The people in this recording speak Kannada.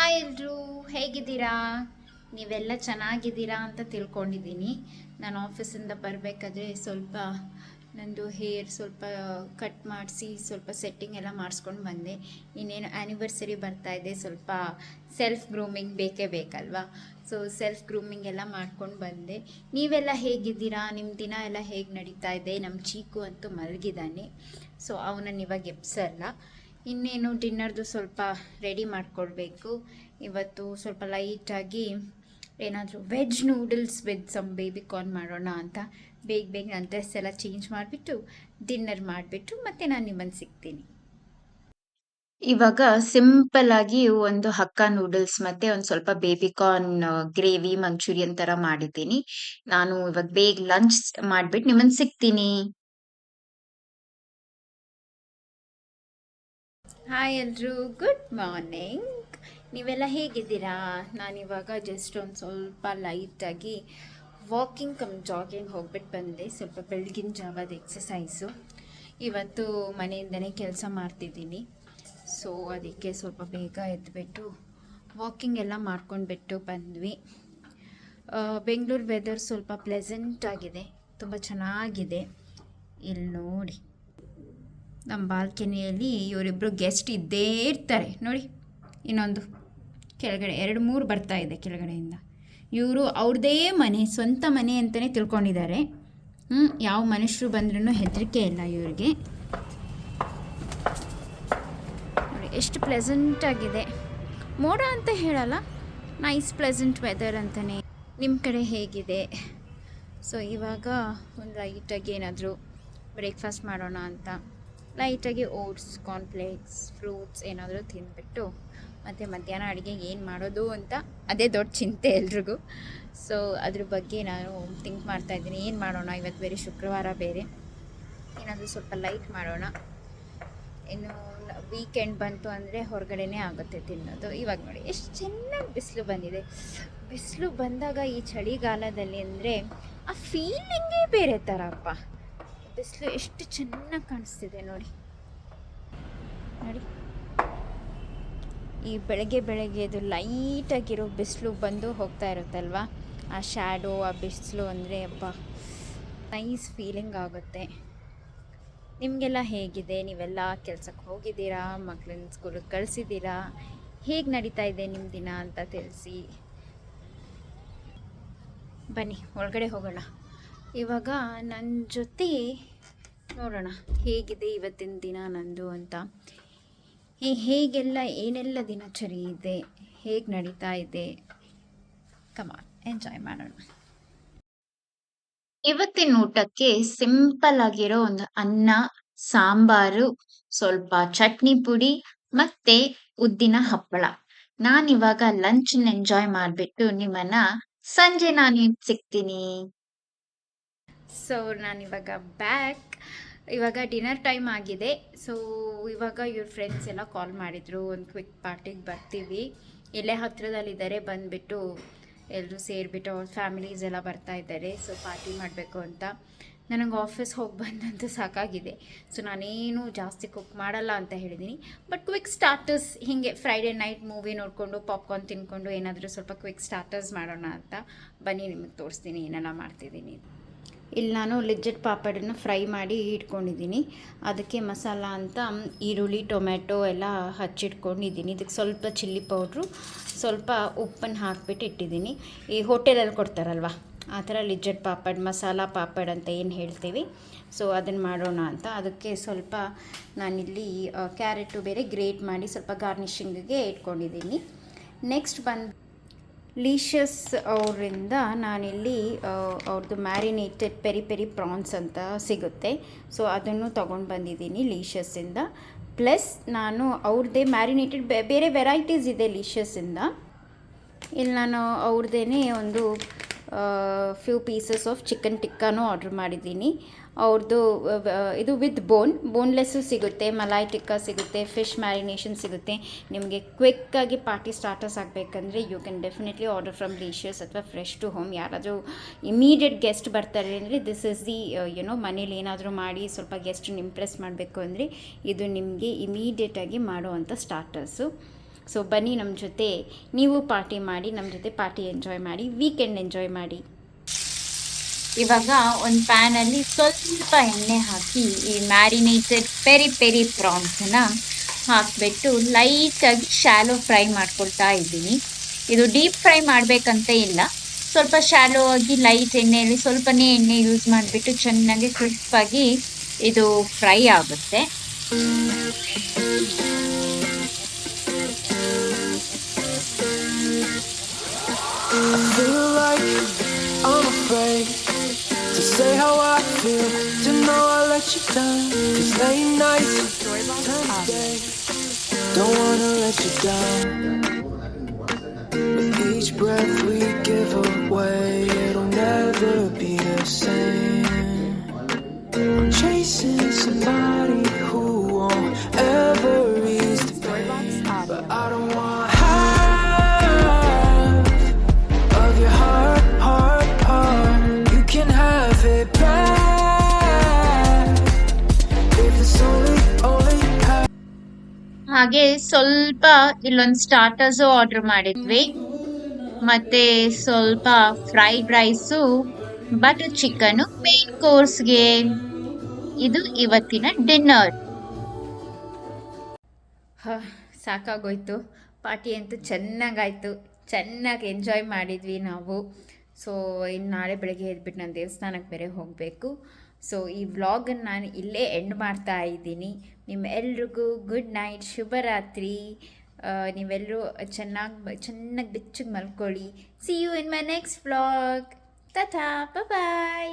ಹಾಯ್ ಎಲ್ರೂ, ಹೇಗಿದ್ದೀರಾ? ನೀವೆಲ್ಲ ಚೆನ್ನಾಗಿದ್ದೀರಾ ಅಂತ ತಿಳ್ಕೊಂಡಿದ್ದೀನಿ. ನಾನು ಆಫೀಸಿಂದ ಬರಬೇಕಾದ್ರೆ ಸ್ವಲ್ಪ ನಂದು ಹೇರ್ ಸ್ವಲ್ಪ ಕಟ್ ಮಾಡಿಸಿ, ಸ್ವಲ್ಪ ಸೆಟ್ಟಿಂಗ್ ಎಲ್ಲ ಮಾಡಿಸ್ಕೊಂಡು ಬಂದೆ. ಇನ್ನೇನು ಆ್ಯನಿವರ್ಸರಿ ಬರ್ತಾ ಇದೆ, ಸ್ವಲ್ಪ ಸೆಲ್ಫ್ ಗ್ರೂಮಿಂಗ್ ಬೇಕೇ ಬೇಕಲ್ವಾ? ಸೊ ಸೆಲ್ಫ್ ಗ್ರೂಮಿಂಗ್ ಎಲ್ಲ ಮಾಡ್ಕೊಂಡು ಬಂದೆ. ನೀವೆಲ್ಲ ಹೇಗಿದ್ದೀರಾ? ನಿಮ್ಮ ದಿನ ಎಲ್ಲ ಹೇಗೆ ನಡೀತಾ ಇದೆ? ನಮ್ಮ ಚೀಕು ಅಂತೂ ಮಲಗಿದ್ದಾನೆ. ಸೊ ಅವನನ್ನು ಇವಾಗ ಎಬ್ಸಲ್ಲ. ಇನ್ನೇನು ಡಿನ್ನರ್ದು ಸ್ವಲ್ಪ ರೆಡಿ ಮಾಡಿಕೊಡ್ಬೇಕು. ಇವತ್ತು ಸ್ವಲ್ಪ ಲೈಟಾಗಿ ಏನಾದರೂ veg noodles with some baby corn ಮಾಡೋಣ ಅಂತ ಬೇಗ ಬೇಗ ನನ್ನ ಡ್ರೆಸ್ ಎಲ್ಲ ಚೇಂಜ್ ಮಾಡಿಬಿಟ್ಟು ಡಿನ್ನರ್ ಮಾಡಿಬಿಟ್ಟು ಮತ್ತೆ ನಾನು ನಿಮ್ಮನ್ನು ಸಿಗ್ತೀನಿ. ಇವಾಗ ಸಿಂಪಲ್ ಆಗಿ ಒಂದು ಹಕ್ಕ ನೂಡಲ್ಸ್ ಮತ್ತೆ ಒಂದು ಸ್ವಲ್ಪ ಬೇಬಿ ಕಾರ್ನ್ ಗ್ರೇವಿ, ಮಂಚೂರಿಯನ್ ತರ ಮಾಡಿದ್ದೀನಿ. ನಾನು ಇವಾಗ ಬೇಗ ಲಂಚ್ ಮಾಡ್ಬಿಟ್ಟು ನಿಮ್ಮನ್ನು ಸಿಗ್ತೀನಿ. ಹಾಯ್ ಎಲ್ರು. ಗುಡ್ ಮಾರ್ನಿಂಗ್ ನೀವೆಲ್ಲ ಹೇಗಿದ್ದೀರಾ? ನಾನಿವಾಗ ಜಸ್ಟ್ ಒಂದು ಸ್ವಲ್ಪ ಲೈಟಾಗಿ ವಾಕಿಂಗ್ ಕಮ್ ಜಾಗಿಂಗ್ ಹೋಗ್ಬಿಟ್ಟು ಬಂದೆ. ಸ್ವಲ್ಪ ಬೆಳಗಿನ ಜಾವದ ಎಕ್ಸಸೈಸು ಇವತ್ತು ಮನೆಯಿಂದನೇ ಕೆಲಸ ಮಾಡ್ತಿದ್ದೀನಿ. ಸೊ ಅದಕ್ಕೆ ಸ್ವಲ್ಪ ಬೇಗ ಎದ್ದುಬಿಟ್ಟು ವಾಕಿಂಗ್ ಎಲ್ಲ ಮಾಡ್ಕೊಂಡ್ಬಿಟ್ಟು ಬಂದ್ವಿ. ಬೆಂಗಳೂರು ವೆದರ್ ಸ್ವಲ್ಪ ಪ್ಲೆಸೆಂಟ್ ಆಗಿದೆ. ತುಂಬ ಚೆನ್ನಾಗಿದೆ. ಇಲ್ಲಿ ನೋಡಿ. ನಮ್ಮ ಬಾಲ್ಕನಿಯಲ್ಲಿ ಇವರಿಬ್ಬರು ಗೆಸ್ಟ್ ಇದ್ದೇ ಇರ್ತಾರೆ. ನೋಡಿ, ಇನ್ನೊಂದು. ಕೆಳಗಡೆ ಎರಡು, ಮೂರು ಬರ್ತಾ ಇದೆ ಕೆಳಗಡೆಯಿಂದ. ಇವರು ಅವ್ರದೇ ಮನೆ, ಸ್ವಂತ ಮನೆ ಅಂತಲೇ ತಿಳ್ಕೊಂಡಿದ್ದಾರೆ. ಹ್ಞೂ ಯಾವ ಮನುಷ್ಯರು ಬಂದ್ರೂ ಹೆದರಿಕೆ ಇಲ್ಲ ಇವ್ರಿಗೆ. ನೋಡಿ, ಎಷ್ಟು ಪ್ಲೆಸೆಂಟಾಗಿದೆ ಮೋಡ ಅಂತ ಹೇಳಲ್ಲ ನೈಸ್ ಪ್ಲೆಸೆಂಟ್ ವೆದರ್ ಅಂತಲೇ ನಿಮ್ಮ ಕಡೆ ಹೇಗಿದೆ? ಸೊ ಇವಾಗ ಒಂದು ಲೈಟಾಗಿ ಏನಾದರೂ ಬ್ರೇಕ್ಫಾಸ್ಟ್ ಮಾಡೋಣ ಅಂತ. ಲೈಟಾಗಿ ಓಟ್ಸ್, ಕಾರ್ನ್ಫ್ಲೇಕ್ಸ್, ಫ್ರೂಟ್ಸ್ ಏನಾದರೂ ತಿಂದ್ಬಿಟ್ಟು ಮತ್ತು ಮಧ್ಯಾಹ್ನ ಅಡುಗೆ ಏನು ಮಾಡೋದು ಅಂತ ಅದೇ ದೊಡ್ಡ ಚಿಂತೆ ಎಲ್ರಿಗೂ. ಸೊ ಅದ್ರ ಬಗ್ಗೆ ನಾನು ಥಿಂಕ್ ಮಾಡ್ತಾಯಿದ್ದೀನಿ ಏನು ಮಾಡೋಣ? ಇವತ್ತು ಬೇರೆ ಶುಕ್ರವಾರ ಬೇರೆ. ಏನಾದರೂ ಸ್ವಲ್ಪ ಲೈಟ್ ಮಾಡೋಣ. ಇನ್ನು ವೀಕೆಂಡ್ ಬಂತು ಅಂದರೆ ಹೊರಗಡೆನೇ ಆಗುತ್ತೆ ತಿನ್ನೋದು. ಇವಾಗ ನೋಡಿ, ಎಷ್ಟು ಚೆನ್ನಾಗಿ ಬಿಸಿಲು ಬಂದಿದೆ. ಬಿಸಿಲು ಬಂದಾಗ ಈ ಚಳಿಗಾಲದಲ್ಲಿ ಅಂದರೆ ಆ ಫೀಲಿಂಗೇ ಬೇರೆ ಥರಪ್ಪ ಬಿಸಿಲು ಎಷ್ಟು ಚೆನ್ನಾಗಿ ಕಾಣಿಸ್ತಿದೆ ನೋಡಿ. ನೋಡಿ. ಈ ಬೆಳಗ್ಗೆ ಬೆಳಗ್ಗೆ ಇದು ಲೈಟಾಗಿರೋ ಬಿಸಿಲು ಬಂದು ಹೋಗ್ತಾ ಇರುತ್ತಲ್ವ? ಆ ಶ್ಯಾಡೋ ಆ ಬಿಸಿಲು ಅಂದರೆ ಅಪ್ಪ ನೈಸ್ ಫೀಲಿಂಗ್ ಆಗುತ್ತೆ. ನಿಮಗೆಲ್ಲ ಹೇಗಿದೆ? ನೀವೆಲ್ಲ ಕೆಲಸಕ್ಕೆ ಹೋಗಿದ್ದೀರಾ? ಮಕ್ಕಳನ್ನ ಸ್ಕೂಲಿಗೆ ಕಳಿಸಿದ್ದೀರಾ? ಹೇಗೆ ನಡೀತಾ ಇದೆ ನಿಮ್ಮ ದಿನ ಅಂತ ತಿಳಿಸಿ. ಬನ್ನಿ, ಒಳಗಡೆ ಹೋಗೋಣ. ಇವಾಗ ನನ್ನ ಜೊತೆ ನೋಡೋಣ, ಹೇಗಿದೆ ಇವತ್ತಿನ ದಿನ ನಂದು ಅಂತ. ಈ ಹೇಗೆಲ್ಲ, ಏನೆಲ್ಲ ದಿನಚರಿ ಇದೆ, ಹೇಗೆ ನಡೀತಾ ಇದೆ. ಕಮಾನ್ ಎಂಜಾಯ್ ಮಾಡೋಣ. ಇವತ್ತಿನ ಊಟಕ್ಕೆ ಸಿಂಪಲ್ ಆಗಿರೋ ಒಂದು ಅನ್ನ, ಸಾಂಬಾರು, ಸ್ವಲ್ಪ ಚಟ್ನಿ ಪುಡಿ ಮತ್ತೆ ಉದ್ದಿನ ಹಪ್ಪಳ. ನಾನಿವಾಗ ಲಂಚ್ ಎಂಜಾಯ್ ಮಾಡಿಬಿಟ್ಟು ನಿಮ್ಮನ್ನ ಸಂಜೆ ನಾನು ಸಿಗ್ತೀನಿ. ಸೊ ನಾನಿವಾಗ ಬ್ಯಾಕ್ ಇವಾಗ ಡಿನ್ನರ್ ಟೈಮ್ ಆಗಿದೆ. ಸೊ ಇವಾಗ ಇವ್ರ ಫ್ರೆಂಡ್ಸ್ ಎಲ್ಲ ಕಾಲ್ ಮಾಡಿದರು. ಒಂದು ಕ್ವಿಕ್ ಪಾರ್ಟಿಗೆ ಬರ್ತೀವಿ. ಇಲ್ಲೇ ಹತ್ತಿರದಲ್ಲಿದ್ದಾರೆ ಬಂದುಬಿಟ್ಟು ಎಲ್ಲರೂ ಸೇರಿಬಿಟ್ಟು ಅವ್ರ ಫ್ಯಾಮಿಲೀಸ್ ಎಲ್ಲ ಬರ್ತಾ ಇದ್ದಾರೆ. ಸೊ ಪಾರ್ಟಿ ಮಾಡಬೇಕು ಅಂತ. ನನಗೆ ಆಫೀಸ್ ಹೋಗಿ ಬಂದಂತೂ ಸಾಕಾಗಿದೆ. ಸೊ ನಾನೇನು ಜಾಸ್ತಿ ಕುಕ್ ಮಾಡಲ್ಲ ಅಂತ ಹೇಳಿದ್ದೀನಿ ಬಟ್ ಕ್ವಿಕ್ ಸ್ಟಾರ್ಟರ್ಸ್ ಹೀಗೆ ಫ್ರೈಡೇ ನೈಟ್ ಮೂವಿ ನೋಡಿಕೊಂಡು ಪಾಪ್ಕಾರ್ನ್ ತಿನ್ಕೊಂಡು ಏನಾದರೂ ಸ್ವಲ್ಪ ಕ್ವಿಕ್ ಸ್ಟಾರ್ಟರ್ಸ್ ಮಾಡೋಣ ಅಂತ. ಬನ್ನಿ, ನಿಮಗೆ ತೋರಿಸ್ತೀನಿ ಏನೆಲ್ಲ ಮಾಡ್ತಿದ್ದೀನಿ. ಇಲ್ಲಿ ನಾನು ಲಿಜ್ಜಟ್ ಪಾಪಡನ್ನು ಫ್ರೈ ಮಾಡಿ ಇಟ್ಕೊಂಡಿದ್ದೀನಿ. ಅದಕ್ಕೆ ಮಸಾಲ ಅಂತ ಈರುಳ್ಳಿ, ಟೊಮ್ಯಾಟೊ ಎಲ್ಲ ಹಚ್ಚಿಟ್ಕೊಂಡಿದ್ದೀನಿ. ಇದಕ್ಕೆ ಸ್ವಲ್ಪ ಚಿಲ್ಲಿ ಪೌಡ್ರು, ಸ್ವಲ್ಪ ಉಪ್ಪನ್ನು ಹಾಕ್ಬಿಟ್ಟು ಇಟ್ಟಿದ್ದೀನಿ. ಈ ಹೋಟೆಲಲ್ಲಿ ಕೊಡ್ತಾರಲ್ವ, ಆ ಥರ ಲಿಜ್ಜಟ್ ಪಾಪಡ್, ಮಸಾಲ ಪಾಪಡ್ ಅಂತ ಏನು ಹೇಳ್ತೀವಿ. ಸೊ ಅದನ್ನು ಮಾಡೋಣ ಅಂತ. ಅದಕ್ಕೆ ಸ್ವಲ್ಪ ನಾನಿಲ್ಲಿ ಕ್ಯಾರೆಟು ಬೇರೆ ಗ್ರೇಟ್ ಮಾಡಿ ಸ್ವಲ್ಪ ಗಾರ್ನಿಷಿಂಗಿಗೆ ಇಟ್ಕೊಂಡಿದ್ದೀನಿ. ನೆಕ್ಸ್ಟ್ ಬಂದು ಲೀಷಸ್ ಅವರಿಂದ ನಾನಿಲ್ಲಿ ಅವ್ರದ್ದು ಮ್ಯಾರಿನೇಟೆಡ್ ಪೆರಿ ಪೆರಿ ಪ್ರಾನ್ಸ್ ಅಂತ ಸಿಗುತ್ತೆ. ಸೊ ಅದನ್ನು ತೊಗೊಂಡು ಬಂದಿದ್ದೀನಿ ಲೀಶಸ್ಸಿಂದ ಪ್ಲಸ್ ನಾನು ಅವ್ರದ್ದೇ ಮ್ಯಾರಿನೇಟೆಡ್ ಬೇರೆ ವೆರೈಟೀಸ್ ಇದೆ ಲೀಶಸ್ಸಿಂದ ಇಲ್ಲಿ ನಾನು ಅವ್ರದ್ದೇ ಒಂದು ಫ್ಯೂ ಪೀಸಸ್ ಆಫ್ ಚಿಕನ್ ಟಿಕ್ಕಾನೂ ಆರ್ಡ್ರ್ ಮಾಡಿದ್ದೀನಿ. ಅವ್ರದ್ದು ಇದು ವಿತ್ ಬೋನ್ ಬೋನ್ಲೆಸ್ಸು ಸಿಗುತ್ತೆ, ಮಲಾಯ್ ಟಿಕ್ಕಾ ಸಿಗುತ್ತೆ ಫಿಶ್ ಮ್ಯಾರಿನೇಷನ್ ಸಿಗುತ್ತೆ. ನಿಮಗೆ ಕ್ವಿಕ್ಕಾಗಿ ಪಾರ್ಟಿ ಸ್ಟಾರ್ಟರ್ಸ್ ಆಗಬೇಕಂದ್ರೆ you can definitely order from Licious ಅಥವಾ ಫ್ರೆಶ್ ಟು ಹೋಮ್ ಯಾರಾದರೂ ಇಮಿಡಿಯೇಟ್ ಗೆಸ್ಟ್ ಬರ್ತಾರೆ ಅಂದರೆ ದಿಸ್ ಇಸ್ ದಿ ಯುನೋ ಮನೇಲಿ ಏನಾದರೂ ಮಾಡಿ ಸ್ವಲ್ಪ ಗೆಸ್ಟನ್ನ ಇಂಪ್ರೆಸ್ ಮಾಡಬೇಕು ಅಂದರೆ ಇದು ನಿಮಗೆ ಇಮಿಡಿಯೇಟಾಗಿ ಮಾಡುವಂಥ ಸ್ಟಾರ್ಟರ್ಸು ಸೊ ಬನ್ನಿ ನಮ್ಮ ಜೊತೆ. ನೀವು ಪಾರ್ಟಿ ಮಾಡಿ ನಮ್ಮ ಜೊತೆ ಪಾರ್ಟಿ ಎಂಜಾಯ್ ಮಾಡಿ ವೀಕೆಂಡ್ ಎಂಜಾಯ್ ಮಾಡಿ. ಇವಾಗ ಒಂದು ಪ್ಯಾನಲ್ಲಿ ಸ್ವಲ್ಪ ಎಣ್ಣೆ ಹಾಕಿ, ಈ ಮ್ಯಾರಿನೇಟೆಡ್ ಪೆರಿ ಪೆರಿ ಪ್ರಾನ್ಸನ್ನ ಹಾಕಿಬಿಟ್ಟು ಲೈಟಾಗಿ ಶ್ಯಾಲೋ ಫ್ರೈ ಮಾಡ್ಕೊಳ್ತಾ ಇದ್ದೀನಿ. ಇದು ಡೀಪ್ ಫ್ರೈ ಮಾಡಬೇಕಂತ ಇಲ್ಲ. ಸ್ವಲ್ಪ ಶಾಲೋ ಆಗಿ ಲೈಟ್ ಎಣ್ಣೆಯಲ್ಲಿ ಸ್ವಲ್ಪನೇ ಎಣ್ಣೆ ಯೂಸ್ ಮಾಡಿಬಿಟ್ಟು ಚೆನ್ನಾಗಿ ಕ್ರಿಸ್ಪಾಗಿ ಇದು ಫ್ರೈ ಆಗುತ್ತೆ. Know I let you down. Cause late nights to day. Don't wanna let you down. With each breath we give away, it'll never be the same. I'm chasing somebody who won't ever ease the pain. But I don't want half of your heart, heart, heart. You can have it back ಹಾಗೆ ಸ್ವಲ್ಪ ಇಲ್ಲೊಂದು ಸ್ಟಾರ್ಟರ್ಸು ಆರ್ಡರ್ ಮಾಡಿದ್ವಿ. ಮತ್ತೆ ಸ್ವಲ್ಪ fried rice butter chicken main ಕೋರ್ಸ್ಗೆ ಇದು ಇವತ್ತಿನ ಡಿನ್ನರ್ ಸಾಕಾಗೋಯ್ತು. ಪಾರ್ಟಿ ಅಂತೂ ಚೆನ್ನಾಗಾಯ್ತು. ಚೆನ್ನಾಗಿ ಎಂಜಾಯ್ ಮಾಡಿದ್ವಿ ನಾವು. ಸೊ ಇನ್ನು ನಾಳೆ ಬೆಳಗ್ಗೆ ಎದ್ಬಿಟ್ಟು ನಾನು ದೇವಸ್ಥಾನಕ್ಕೆ ಬೇರೆ ಹೋಗಬೇಕು. ಸೊ ಈ ವ್ಲಾಗನ್ನು ನಾನು ಇಲ್ಲೇ ಎಂಡ್ ಮಾಡ್ತಾ ಇದ್ದೀನಿ. ನಿಮ್ಮೆಲ್ರಿಗೂ ಗುಡ್ ನೈಟ್ ಶುಭರಾತ್ರಿ. ನೀವೆಲ್ಲರೂ ಚೆನ್ನಾಗಿ ಚೆನ್ನಾಗಿ ಬೆಚ್ಚಗೆ ಮಲ್ಕೊಳ್ಳಿ. See you in my next vlog tata bye